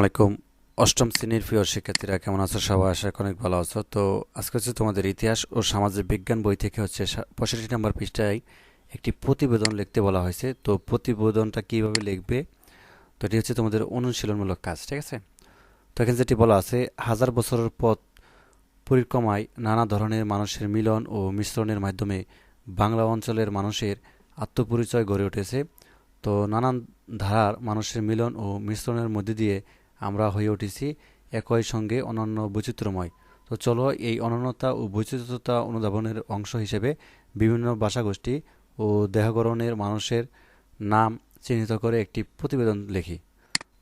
আলাইকুম। অষ্টম শ্রেণির প্রিয় শিক্ষার্থীরা, কেমন আছো সবাই? আশা অনেক ভালো আছো। তো আজকে হচ্ছে তোমাদের ইতিহাস ও সামাজিক বিজ্ঞান বই থেকে হচ্ছে পঁয়ষট্টি নম্বর পৃষ্ঠায় একটি প্রতিবেদন লিখতে বলা হয়েছে। তো প্রতিবেদনটা কীভাবে লিখবে? তো এটি হচ্ছে তোমাদের অনুশীলনমূলক কাজ, ঠিক আছে? তো এখানে যেটি বলা আছে, হাজার বছরের পথ পরিক্রমায় নানা ধরনের মানুষের মিলন ও মিশ্রণের মাধ্যমে বাংলা অঞ্চলের মানুষের আত্মপরিচয় গড়ে উঠেছে। তো নানান ধারার মানুষের মিলন ও মিশ্রণের মধ্যে দিয়ে আমরা হয়ে উঠেছি একই সঙ্গে অনন্য বৈচিত্র্যময়। তো চলো এই অনন্যতা ও বৈচিত্র্যতা অনুধাবনের অংশ হিসেবে বিভিন্ন ভাষাগোষ্ঠী ও দেহগরণের মানুষের নাম চিহ্নিত করে একটি প্রতিবেদন লিখি।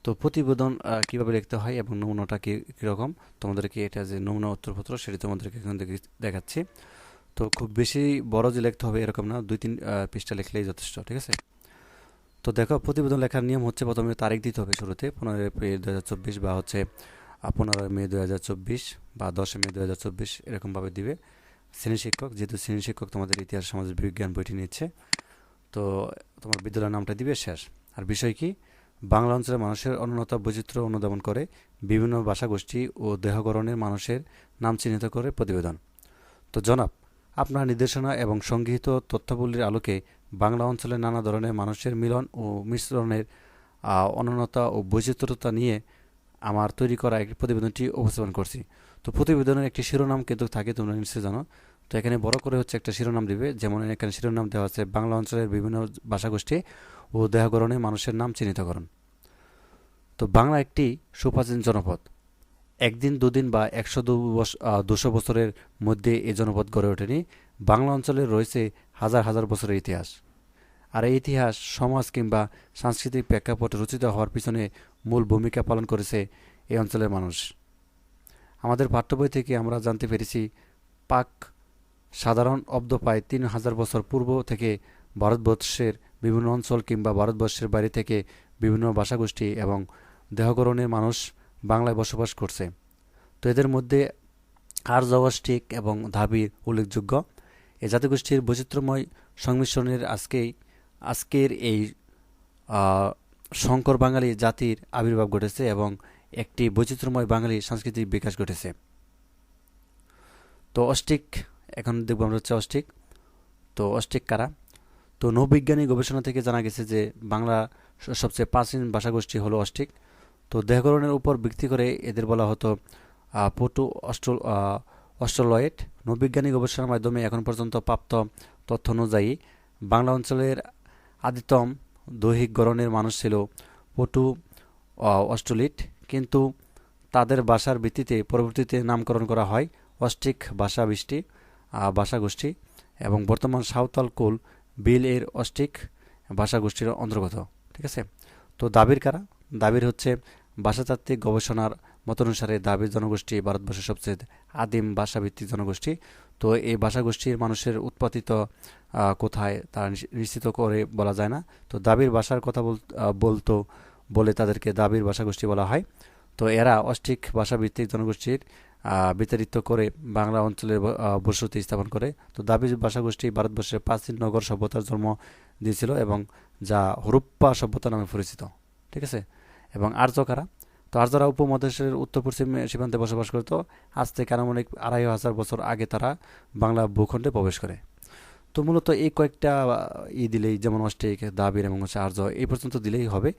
তো প্রতিবেদন কীভাবে লিখতে হয় এবং নমুনাটা কী, কীরকম? তোমাদেরকে এটা যে নমুনা উত্তরপত্র সেটি তোমাদেরকে এখান দেখাচ্ছি। তো খুব বেশি বড় যে লিখতে হবে এরকম না দুই তিন পৃষ্ঠা লিখলেই যথেষ্ট, ঠিক আছে? তো দেখো, প্রতিবেদন লেখার নিয়ম হচ্ছে প্রথমে তারিখ দিতে হবে শুরুতে পনেরো এপ্রিল দু হাজার চব্বিশ বা হচ্ছে পনেরোই মে দু হাজার চব্বিশ বা দশই মে দু হাজার চব্বিশ এরকমভাবে দিবে। শ্রেণি শিক্ষক, যেহেতু শ্রেণি শিক্ষক তোমাদের ইতিহাস, সমাজ, বিজ্ঞান বইটি নিচ্ছে, তো তোমার বিদ্যালয়ের নামটা দিবে শেষ। আর বিষয় কি? বাংলা অঞ্চলের মানুষের অনন্যতা বৈচিত্র্য অনুধাবন করে বিভিন্ন ভাষাগোষ্ঠী ও দেহগরণের মানুষের নাম চিহ্নিত করে প্রতিবেদন। তো জনাব আপনার নির্দেশনা এবং সংগৃহীত তথ্যাবলীর আলোকে বাংলা অঞ্চলের নানা ধরনের মানুষের মিলন ও মিশ্রণের অনন্যতা ও বৈচিত্র্যতা নিয়ে আমার তৈরি করা একটি প্রতিবেদনটি উপস্থাপন করছি। তো প্রতিবেদনের একটি শিরোনাম কিন্তু থাকে, তোমরা নিশ্চয়ই জানো। তো এখানে বড় করে হচ্ছে একটা শিরোনাম দিবে। যেমন এখানে শিরোনাম দেওয়া আছে, বাংলা অঞ্চলের বিভিন্ন ভাষাগোষ্ঠী ও দেহগরণে মানুষের নাম চিহ্নিতকরণ। তো বাংলা একটি সুপ্রাচীন জনপদ। একদিন, দুদিন বা একশো দুশো বছরের মধ্যে এই জনপদ গড়ে ওঠেনি। বাংলা অঞ্চলে রয়েছে হাজার হাজার বছরের ইতিহাস। আর এই ইতিহাস সমাজ কিংবা সাংস্কৃতিক প্রেক্ষাপট রচিত হওয়ার পিছনে মূল ভূমিকা পালন করেছে এই অঞ্চলের মানুষ। আমাদের পাঠ্য বই থেকে আমরা জানতে পেরেছি, পাক সাধারণ অব্দ প্রায় তিন হাজার বছর পূর্ব থেকে ভারতবর্ষের বিভিন্ন অঞ্চল কিংবা ভারতবর্ষের বাইরে থেকে বিভিন্ন ভাষাগোষ্ঠী এবং দেহগরণের মানুষ বাংলায় বসবাস করছে। তো এদের মধ্যে আর্য অষ্টিক এবং ধাবির উল্লেখযোগ্য। এই জাতিগোষ্ঠীর বৈচিত্র্যময় সংমিশ্রণের আজকেই, আজকের এই শঙ্কর বাঙালি জাতির আবির্ভাব ঘটেছে এবং একটি বৈচিত্র্যময় বাঙালি সাংস্কৃতিক বিকাশ ঘটেছে। তো অষ্টিক, এখন দেখব আমরা হচ্ছে অষ্টিক। তো অষ্টিক কারা? তো নৌবিজ্ঞানী গবেষণা থেকে জানা গেছে যে বাংলা সবচেয়ে প্রাচীন ভাষাগোষ্ঠী হলো অষ্টিক। তো দেহগরণের উপর ভিত্তি করে এদের বলা হতো পটু অস্ট্রো আহ, অস্ট্রোলয়েড। নৌবিজ্ঞানী গবেষণার মাধ্যমে এখন পর্যন্ত প্রাপ্ত তথ্য অনুযায়ী বাংলা অঞ্চলের আদিতম দৈহিক গড়নের মানুষ ছিল পটু অস্ট্রোলিট কিন্তু তাদের ভাষার ভিত্তিতে পরবর্তীতে নামকরণ করা হয় অস্ট্রিক ভাষা বৃষ্টি ভাষাগোষ্ঠী এবং বর্তমান সাঁওতাল কুল বিল এর অস্ট্রিক ভাষাগোষ্ঠীর অন্তর্গত ঠিক আছে? তো দাবির কারা? দাবির হচ্ছে, ভাষাতাত্ত্বিক গবেষণার মতানুসারে দাবির জনগোষ্ঠী ভারতবর্ষের সবচেয়ে আদিম ভাষাভিত্তিক জনগোষ্ঠী। তো এই ভাষাগোষ্ঠীর মানুষের উৎপাদিত কোথায় তা নিশ্চিত করে বলা যায় না। তো দাবির ভাষার কথা বলতো বলে তাদেরকে দাবির ভাষাগোষ্ঠী বলা হয়। তো এরা অষ্টিক ভাষাভিত্তিক জনগোষ্ঠীর বিতাড়িত করে বাংলা অঞ্চলের বসতি স্থাপন করে। তো দাবির ভাষাগোষ্ঠী ভারতবর্ষের প্রাচীন নগর সভ্যতার জন্ম দিয়েছিল এবং যা হরুপ্পা সভ্যতা নামে পরিচিত। ঠিক আছে? এবং আর্য কারা? তো আর্যরা উপমহাদেশের উত্তর পশ্চিম সীমান্তে বসবাস করত। আজ থেকে আনুমানিক আড়াই হাজার বছর আগে তারা বাংলা ভূখণ্ডে প্রবেশ করে। তো মূলত এই কয়েকটা ই দিলেই যেমন অষ্টিক দাবির এবং হচ্ছে আর্য, এই পর্যন্ত দিলেই হবে।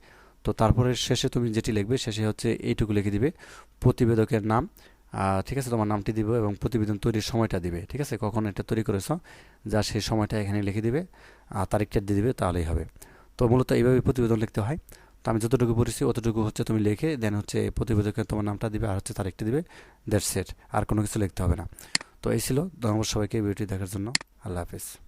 তো তারপরে শেষে তুমি যেটি লিখবে, শেষে হচ্ছে এইটুকু লিখে দিবে। প্রতিবেদকের নাম ঠিক আছে, তোমার নামটি দিবে এবং প্রতিবেদন তৈরির সময়টা দিবে। ঠিক আছে? কখন এটা তৈরি করেছ? যা সেই সময়টা এখানে লিখে দিবে আর তারিখটা দিয়ে দিবে, তাহলেই হবে। তো মূলত এইভাবে প্রতিবেদন লিখতে হয়। তো আমি যতটুকু পড়েছি, অতটুকু হচ্ছে তুমি লিখে দেন হচ্ছে প্রতিবেদকের তোমার নামটা দিবে আর হচ্ছে তারিখটা দিবে। দ্যাটস সেট আর কোনো কিছু লিখতে হবে না। তো এই ছিল। ধন্যবাদ সবাইকে ভিডিওটি দেখার জন্য। আল্লাহ হাফিজ।